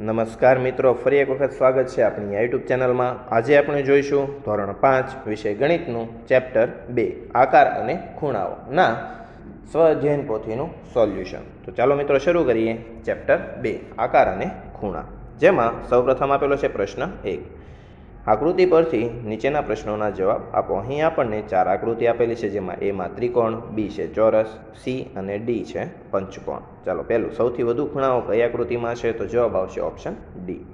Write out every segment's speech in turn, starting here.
નમસ્કાર મિત્રો, ફરી એક વખત સ્વાગત છે આપણી યુટ્યુબ ચેનલમાં. આજે આપણે જોઈશું ધોરણ પાંચ વિષય ગણિતનું ચેપ્ટર બે, આકાર અને ખૂણાઓ. ના, સ્વઅધ્યયન પોથીનું સોલ્યુશન. તો ચાલો મિત્રો, શરૂ કરીએ ચેપ્ટર બે, આકાર અને ખૂણા. જેમાં સૌપ્રથમ આપેલો છે પ્રશ્ન એક. આકૃતિ પરથી નીચેના પ્રશ્નોના જવાબ આપો. અહીં આપણને ચાર આકૃતિ આપેલી છે, જેમાં એમાં ત્રિકોણ બી છે ચોરસ સી અને ડી છે પંચકોણ. ચાલો, પહેલું, સૌથી વધુ ખૂણાઓ કઈ આકૃતિમાં છે? તો જવાબ આવશે ઓપ્શન ડી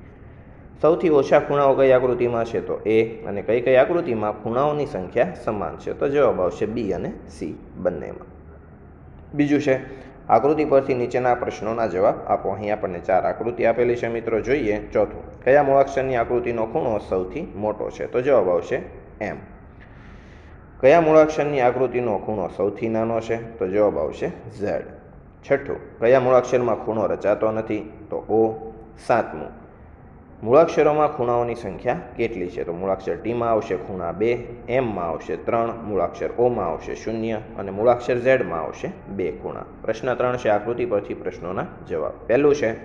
સૌથી ઓછા ખૂણાઓ કઈ આકૃતિમાં છે? તો એ અને કઈ કઈ આકૃતિમાં ખૂણાઓની સંખ્યા સમાન છે? તો જવાબ આવશે બી અને સી બંનેમાં. બીજું છે આકૃતિ પરથી નીચેના પ્રશ્નોના જવાબ આપો. અહીં આપણને ચાર આકૃતિ આપેલી છે. મિત્રો, જોઈએ ચોથું. કયા મૂળાક્ષરની આકૃતિનો ખૂણો સૌથી મોટો છે? તો જવાબ આવશે એમ કયા મૂળાક્ષરની આકૃતિનો ખૂણો સૌથી નાનો છે? તો જવાબ આવશે ઝેડ. છઠ્ઠું. કયા મૂળાક્ષરમાં ખૂણો રચાતો નથી? તો ઓ સાતમું. મૂળાક્ષરોમાં ખૂણાઓની સંખ્યા કેટલી છે? તો મૂળાક્ષર ટીમાં આવશે, ખૂણા બે એમમાં આવશે ત્રણ, મૂળાક્ષર ઓમાં આવશે શૂન્ય અને મૂળાક્ષર ઝેડમાં આવશે બે ખૂણા. પ્રશ્ન ત્રણ છે, આકૃતિ પરથી પ્રશ્નોના જવાબ. પહેલું છે,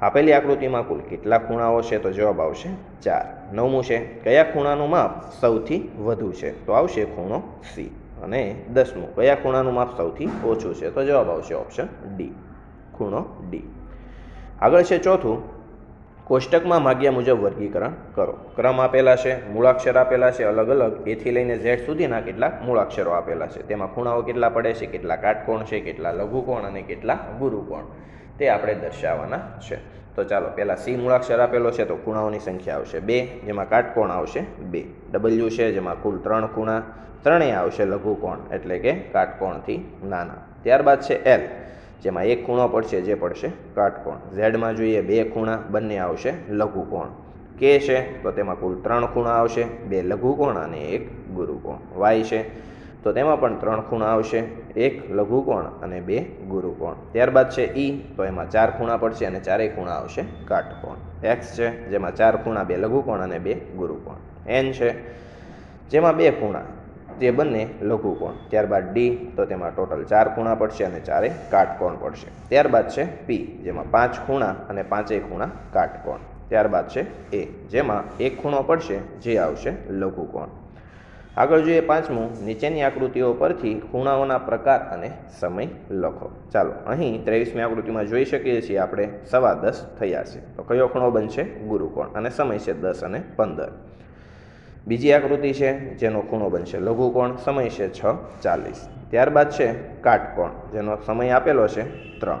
આપેલી આકૃતિમાં કુલ કેટલા ખૂણાઓ છે? તો જવાબ આવશે ચાર. નવમું છે, કયા ખૂણાનું માપ સૌથી વધુ છે? તો આવશે ખૂણો સી અને દસમું, કયા ખૂણાનું માપ સૌથી ઓછું છે? તો જવાબ આવશે ઓપ્શન ડી, ખૂણો ડી. આગળ છે ચોથું કોષ્ટકમાં માગ્યા મુજબ વર્ગીકરણ કરો. ક્રમ આપેલા છે, મૂળાક્ષર આપેલા છે, અલગ અલગ. એથી લઈને ઝેડ સુધીના કેટલાક મૂળાક્ષરો આપેલા છે. તેમાં ખૂણાઓ કેટલા પડે છે, કેટલા કાટકોણ છે, કેટલા લઘુકોણ અને કેટલા ગુરુકોણ. તે આપણે દર્શાવવાના છે. તો ચાલો, પહેલાં સી મૂળાક્ષર આપેલો છે તો ખૂણાઓની સંખ્યા આવશે બે, જેમાં કાટકોણ આવશે બે. ડબલ્યુ છે, જેમાં કુલ ત્રણ ખૂણા. ત્રણેય આવશે લઘુકોણ, એટલે કે કાટકોણથી નાના. ત્યારબાદ છે એલ જેમાં એક ખૂણો પડશે, જે પડશે કાટકોણ. ઝેડમાં જોઈએ બે ખૂણા, બંને આવશે લઘુકોણ. કે છે? તો તેમાં કુલ ત્રણ ખૂણા આવશે, બે લઘુકોણ અને એક ગુરુકોણ. વાય છે? તો તેમાં પણ ત્રણ ખૂણા આવશે, એક લઘુકોણ અને બે ગુરુકોણ. ત્યારબાદ છે ઈ, તો એમાં ચાર ખૂણા પડશે અને ચારેય ખૂણા આવશે કાટકોણ. એક્સ છે, જેમાં ચાર ખૂણા, બે લઘુકોણ અને બે ગુરુકોણ. એન છે, જેમાં બે ખૂણા. તે બંને લઘુકોણ ત્યારબાદ ડી તો તેમાં ટોટલ ચાર ખૂણા પડશે અને ચારે કાટકોણ પડશે. ત્યારબાદ છે પી જેમાં પાંચ ખૂણા અને પાંચેય ખૂણા કાટકોણ. ત્યારબાદ છે એ જેમાં એક ખૂણો પડશે, જે આવશે લઘુકોણ આગળ જોઈએ પાંચમું, નીચેની આકૃતિઓ પરથી ખૂણાઓના પ્રકાર અને સમય લખો. ચાલો, અહીં ત્રેવીસમી આકૃતિમાં જોઈ શકીએ છીએ આપણે સવા દસ થયા છે. તો કયો ખૂણો બનશે? ગુરુકોણ. અને સમય છે દસ અને પંદર. બીજી આકૃતિ છે, જેનો ખૂણો બનશે. લઘુકોણ સમય છે છ ચાલીસ. ત્યારબાદ છે કાટકોણ જેનો સમય આપેલો છે ત્રણ.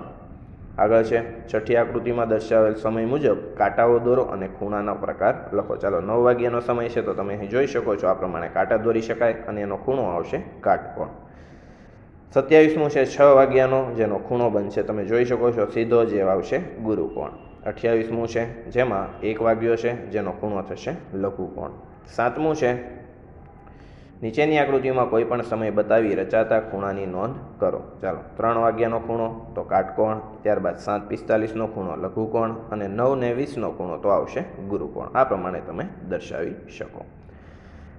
આગળ છે, છઠ્ઠી આકૃતિમાં દર્શાવેલ સમય મુજબ કાંટાઓ દોરો અને ખૂણાનો પ્રકાર લખો. ચાલો, નવ વાગ્યાનો સમય છે, તો તમે અહીં જોઈ શકો છો આ પ્રમાણે કાંટા દોરી શકાય અને એનો ખૂણો આવશે કાટકોણ સત્યાવીસમું છે, છ વાગ્યાનો, જેનો ખૂણો બનશે. તમે જોઈ શકો છો, સીધો જે આવશે ગુરુકોણ અઠ્યાવીસમું છે, જેમાં એક વાગ્યો છે, જેનો ખૂણો થશે લઘુકોણ સાતમું છે. નીચેની આકૃતિમાં કોઈ પણ સમય બતાવી રચાતા ખૂણાની નોંધ કરો. ચાલો, ત્રણ વાગ્યાનો ખૂણો, તો કાટકોણ, ત્યારબાદ સાત પિસ્તાલીસનો ખૂણો, લઘુકોણ અને નવ ને વીસનો ખૂણો, તો આવશે ગુરુકોણ. આ પ્રમાણે તમે દર્શાવી શકો.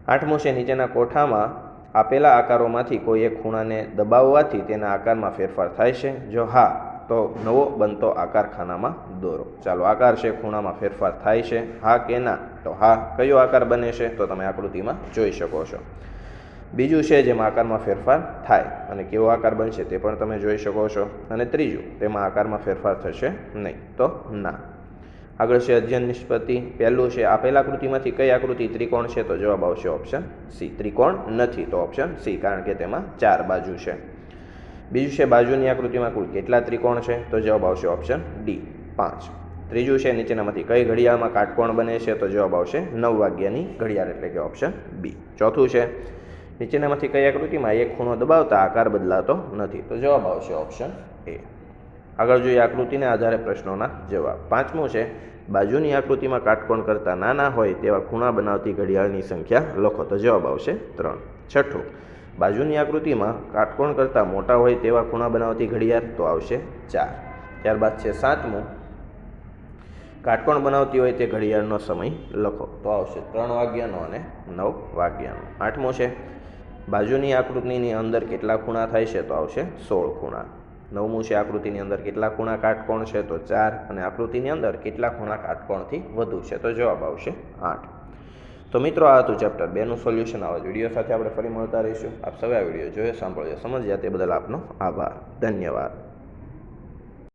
આઠમું છે, નીચેના કોઠામાં આપેલા આકારોમાંથી કોઈ એક ખૂણાને દબાવવાથી તેના આકારમાં ફેરફાર થાય છે. જો હા તો નવો બનતો આકાર ખાનામાં દોરો. ચાલો, આકાર છે, ખૂણામાં ફેરફાર થાય છે. હા કે ના? તો હા, કયો આકાર બને છે? તો તમે આકૃતિમાં જોઈ શકો છો. બીજું છે, જેમાં આકારમાં ફેરફાર થાય. અને કેવો આકાર બનશે તે પણ તમે જોઈ શકો છો. અને ત્રીજું, તેમાં આકારમાં ફેરફાર થશે નહીં. તો ના. આગળ છે, અધ્યયન નિષ્પત્તિ. પહેલું છે, આપેલ આકૃતિમાંથી કઈ આકૃતિ ત્રિકોણ છે? તો જવાબ આવશે ઓપ્શન સી. ત્રિકોણ નથી, તો ઓપ્શન સી, કારણ કે તેમાં ચાર બાજુ છે. બીજું છે બાજુની આકૃતિમાં કુલ કેટલા ત્રિકોણ છે? તો જવાબ આવશે ઓપ્શન ડી પાંચ. ત્રીજું છે નીચેનામાંથી કઈ ઘડિયાળમાં કાટકોણ બને છે? તો જવાબ આવશે નવ વાગ્યાની ઘડિયાળ, એટલે કે ઓપ્શન બી ચોથું છે નીચેનામાંથી કઈ આકૃતિમાં એક ખૂણો દબાવતા આકાર બદલાતો નથી? તો જવાબ આવશે ઓપ્શન એ આગળ જોઈએ આકૃતિને આધારે પ્રશ્નોના જવાબ. પાંચમું છે બાજુની આકૃતિમાં કાટકોણ કરતાં નાના હોય તેવા ખૂણા બનાવતી ઘડિયાળની સંખ્યા લખો. તો જવાબ આવશે ત્રણ. છઠ્ઠું બાજુની આકૃતિમાં કાટકોણ કરતાં મોટા હોય તેવા ખૂણા બનાવતી ઘડિયાળ તો આવશે ચાર. ત્યારબાદ છે સાતમું. કાટકોણ બનાવતી હોય તે ઘડિયાળનો સમય લખો તો આવશે ત્રણ વાગ્યાનો અને નવ વાગ્યાનો. આઠમો છે, બાજુની આકૃતિની અંદર કેટલા ખૂણા થાય છે તો આવશે સોળ ખૂણા. નવમું છે, આકૃતિની અંદર કેટલા ખૂણા કાટકોણ છે તો ચાર અને આકૃતિની અંદર કેટલા ખૂણા કાટકોણથી વધુ છે તો જવાબ આવશે આઠ. તો મિત્રો, આ હતું ચેપ્ટર બેનું સોલ્યુશન આવા વીડિયો સાથે આપણે ફરી મળતા રહીશું. આપ સૌએ આ વીડિયો જોયો, સાંભળ્યો, સમજ્યા તે બદલ આપનો આભાર. ધન્યવાદ.